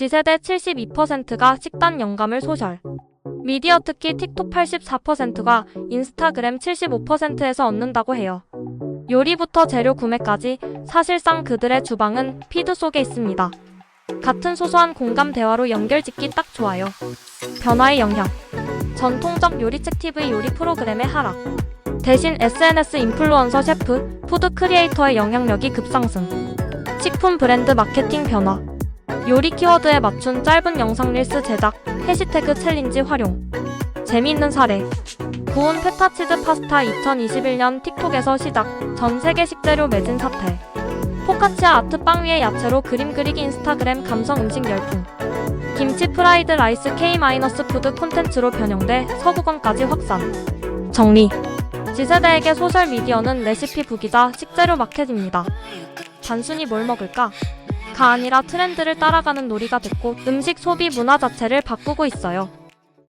G세대 72%가 식단 영감을 소셜. 미디어 특히 틱톡 84%가 인스타그램 75%에서 얻는다고 해요. 요리부터 재료 구매까지 사실상 그들의 주방은 피드 속에 있습니다. 같은 소소한 공감 대화로 연결 짓기 딱 좋아요. 변화의 영향. 전통적 요리책 TV 요리 프로그램의 하락. 대신 SNS 인플루언서 셰프, 푸드 크리에이터의 영향력이 급상승. 식품 브랜드 마케팅 변화. 요리 키워드에 맞춘 짧은 영상 릴스 제작, 해시태그 챌린지 활용. 재미있는 사례. 구운 페타치즈 파스타 2021년 틱톡에서 시작, 전 세계 식재료 매진 사태. 포카치아 아트 빵 위에 야채로 그림 그리기 인스타그램 감성 음식 열풍. 김치 프라이드 라이스 K-푸드 콘텐츠로 변형돼 서구권까지 확산. 정리. G세대에게 소셜미디어는 레시피 부기자 식재료 마켓입니다. 단순히 뭘 먹을까? 가 아니라 트렌드를 따라가는 놀이가 됐고 음식 소비 문화 자체를 바꾸고 있어요.